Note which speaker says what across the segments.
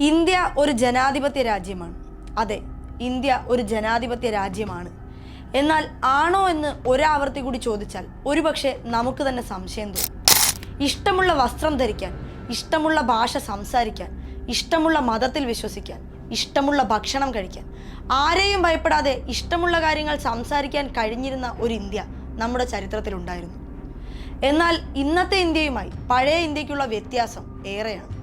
Speaker 1: India ഒരു ജനാധിപത്യ രാജ്യമാണ്. അതെ ഇന്ത്യ ഒരു ജനാധിപത്യ രാജ്യമാണ്. എന്നാൽ ആണോ എന്ന് ഒരാവർത്തി കൂടി ചോദിച്ചാൽ ഒരുപക്ഷെ നമുക്ക് തന്നെ സംശയം തോന്നും. ഇഷ്ടമുള്ള വസ്ത്രം ധരിക്കാൻ ഇഷ്ടമുള്ള ഭാഷ സംസാരിക്കാൻ ഇഷ്ടമുള്ള മതത്തിൽ വിശ്വസിക്കാൻ ഇഷ്ടമുള്ള ഭക്ഷണം കഴിക്കാൻ ആരെയും ഭയപ്പെടാതെ ഇഷ്ടമുള്ള കാര്യങ്ങൾ സംസാരിക്കാൻ കഴിഞ്ഞിരുന്ന ഒരു ഇന്ത്യ നമ്മുടെ ചരിത്രത്തിലുണ്ടായിരുന്നു. എന്നാൽ ഇന്നത്തെ ഇന്ത്യയുമായി പഴയ ഇന്ത്യക്കുള്ള വ്യത്യാസം ഏറെയാണ്.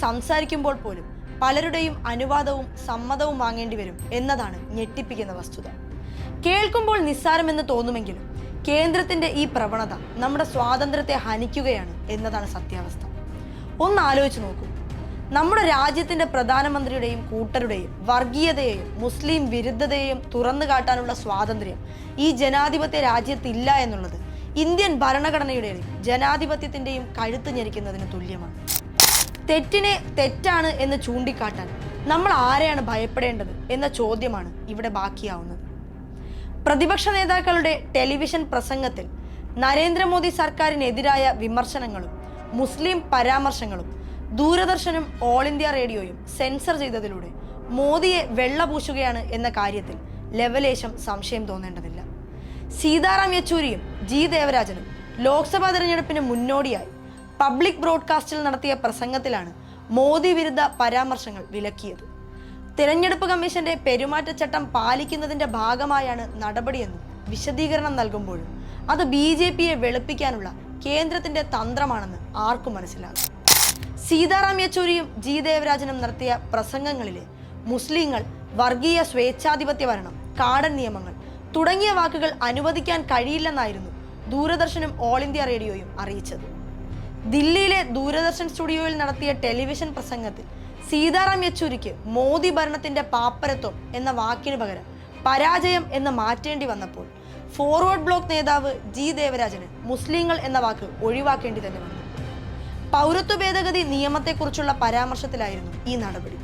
Speaker 1: സംസാരിക്കുമ്പോൾ പോലും പലരുടെയും അനുവാദവും സമ്മതവും വാങ്ങേണ്ടി വരും എന്നതാണ് ഞെട്ടിപ്പിക്കുന്ന വസ്തുത. കേൾക്കുമ്പോൾ നിസ്സാരമെന്ന് തോന്നുമെങ്കിലും കേന്ദ്രത്തിന്റെ ഈ പ്രവണത നമ്മുടെ സ്വാതന്ത്ര്യത്തെ ഹനിക്കുകയാണ് എന്നതാണ് സത്യാവസ്ഥ. ഒന്ന് ആലോചിച്ച് നോക്കൂ. നമ്മുടെ രാജ്യത്തിന്റെ പ്രധാനമന്ത്രിയുടെയും കൂട്ടരുടെയും വർഗീയതയെയും മുസ്ലിം വിരുദ്ധതയെയും തുറന്നു കാട്ടാനുള്ള സ്വാതന്ത്ര്യം ഈ ജനാധിപത്യ രാജ്യത്തില്ല എന്നുള്ളത് ഇന്ത്യൻ ഭരണഘടനയുടെയും ജനാധിപത്യത്തിന്റെയും കഴുത്ത് ഞെരിക്കുന്നതിന് തുല്യമാണ്. തെറ്റിനെ തെറ്റാണ് എന്ന് ചൂണ്ടിക്കാട്ടാൻ നമ്മൾ ആരെയാണ് ഭയപ്പെടേണ്ടത് എന്ന ചോദ്യമാണ് ഇവിടെ ബാക്കിയാവുന്നത്. പ്രതിപക്ഷ നേതാക്കളുടെ ടെലിവിഷൻ പ്രസംഗത്തിൽ നരേന്ദ്രമോദി സർക്കാരിനെതിരായ വിമർശനങ്ങളും മുസ്ലിം പരാമർശങ്ങളും ദൂരദർശനും ഓൾ ഇന്ത്യ റേഡിയോയും സെൻസർ ചെയ്തതിലൂടെ മോദിയെ വെള്ളപൂശുകയാണ് എന്ന കാര്യത്തിൽ ലവലേശം സംശയം തോന്നേണ്ടതില്ല. സീതാറാം യെച്ചൂരിയും ജി ദേവരാജനും ലോക്സഭാ തെരഞ്ഞെടുപ്പിന് മുന്നോടിയായി പബ്ലിക് ബ്രോഡ്കാസ്റ്റിൽ നടത്തിയ പ്രസംഗത്തിലാണ് മോദി വിരുദ്ധ പരാമർശങ്ങൾ വിലക്കിയത്. തിരഞ്ഞെടുപ്പ് കമ്മീഷന്റെ പെരുമാറ്റച്ചട്ടം പാലിക്കുന്നതിന്റെ ഭാഗമായാണ് നടപടിയെന്നും വിശദീകരണം നൽകുമ്പോഴും അത് ബി ജെ പിയെ വെളുപ്പിക്കാനുള്ള കേന്ദ്രത്തിന്റെ തന്ത്രമാണെന്ന് ആർക്കും മനസ്സിലാകും. സീതാറാം യെച്ചൂരിയും ജി ദേവരാജനും നടത്തിയ പ്രസംഗങ്ങളിലെ മുസ്ലിങ്ങൾ വർഗീയ സ്വേച്ഛാധിപത്യ ഭരണം കാടൻ നിയമങ്ങൾ തുടങ്ങിയ വാക്കുകൾ അനുവദിക്കാൻ കഴിയില്ലെന്നായിരുന്നു ദൂരദർശനും ഓൾ ഇന്ത്യ റേഡിയോയും അറിയിച്ചത്. ദില്ലിയിലെ ദൂരദർശൻ സ്റ്റുഡിയോയിൽ നടത്തിയ ടെലിവിഷൻ പ്രസംഗത്തിൽ സീതാറാം യെച്ചൂരിക്ക് മോദി ഭരണത്തിന്റെ പാപ്പരത്വം എന്ന വാക്കിന് പകരം പരാജയം എന്ന് മാറ്റേണ്ടി വന്നപ്പോൾ ഫോർവേഡ് ബ്ലോക്ക് നേതാവ് ജി ദേവരാജന് മുസ്ലിങ്ങൾ എന്ന വാക്ക് ഒഴിവാക്കേണ്ടി തന്നെ വന്നു. പൗരത്വ ഭേദഗതി നിയമത്തെക്കുറിച്ചുള്ള പരാമർശത്തിലായിരുന്നു ഈ നടപടി.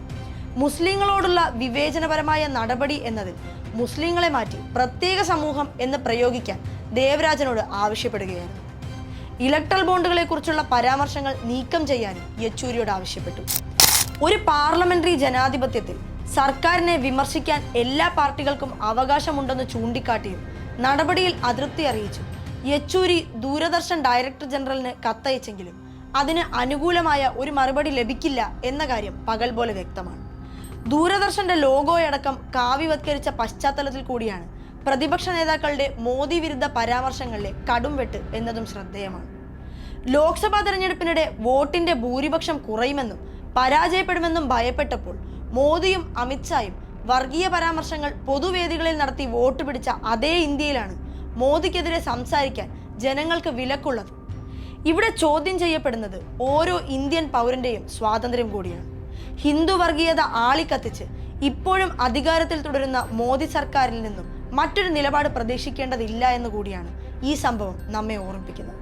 Speaker 1: മുസ്ലിങ്ങളോടുള്ള വിവേചനപരമായ നടപടി എന്നതിൽ മുസ്ലിങ്ങളെ മാറ്റി പ്രത്യേക സമൂഹം എന്ന് പ്രയോഗിക്കാൻ ദേവരാജനോട് ആവശ്യപ്പെടുകയായിരുന്നു. ഇലക്ട്രൽ ബോണ്ടുകളെ കുറിച്ചുള്ള പരാമർശങ്ങൾ നീക്കം ചെയ്യാനും യെച്ചൂരിയോട് ആവശ്യപ്പെട്ടു. ഒരു പാർലമെന്ററി ജനാധിപത്യത്തിൽ സർക്കാരിനെ വിമർശിക്കാൻ എല്ലാ പാർട്ടികൾക്കും അവകാശമുണ്ടെന്ന് ചൂണ്ടിക്കാട്ടിയും നടപടിയിൽ അതൃപ്തി അറിയിച്ചു യെച്ചൂരി ദൂരദർശൻ ഡയറക്ടർ ജനറലിന് കത്തയച്ചെങ്കിലും അതിന് അനുകൂലമായ ഒരു മറുപടി ലഭിക്കില്ല എന്ന കാര്യം പകൽ പോലെ വ്യക്തമാണ്. ദൂരദർശന്റെ ലോഗോയടക്കം കാവ്യവത്കരിച്ച പശ്ചാത്തലത്തിൽ കൂടിയാണ് പ്രതിപക്ഷ നേതാക്കളുടെ മോദി വിരുദ്ധ പരാമർശങ്ങളിലെ കടുംവെട്ട് എന്നതും ശ്രദ്ധേയമാണ്. ലോക്സഭാ തെരഞ്ഞെടുപ്പിനിടെ വോട്ടിന്റെ ഭൂരിപക്ഷം കുറയുമെന്നും പരാജയപ്പെടുമെന്നും ഭയപ്പെട്ടപ്പോൾ മോദിയും അമിത്ഷായും വർഗീയ പരാമർശങ്ങൾ പൊതുവേദികളിൽ നടത്തി വോട്ട് പിടിച്ച അതേ ഇന്ത്യയിലാണ് മോദിക്കെതിരെ സംസാരിക്കാൻ ജനങ്ങൾക്ക് വിലക്കുള്ളത്. ഇവിടെ ചോദ്യം ചെയ്യപ്പെടുന്നത് ഓരോ ഇന്ത്യൻ പൗരന്റെയും സ്വാതന്ത്ര്യം കൂടിയാണ്. ഹിന്ദു വർഗീയത ആളിക്കത്തിച്ച് ഇപ്പോഴും അധികാരത്തിൽ തുടരുന്ന മോദി സർക്കാരിൽ നിന്നും മറ്റൊരു നിലപാട് പ്രതീക്ഷിക്കേണ്ടതില്ല എന്ന് കൂടിയാണ് ഈ സംഭവം നമ്മെ ഓർമ്മിപ്പിക്കുന്നത്.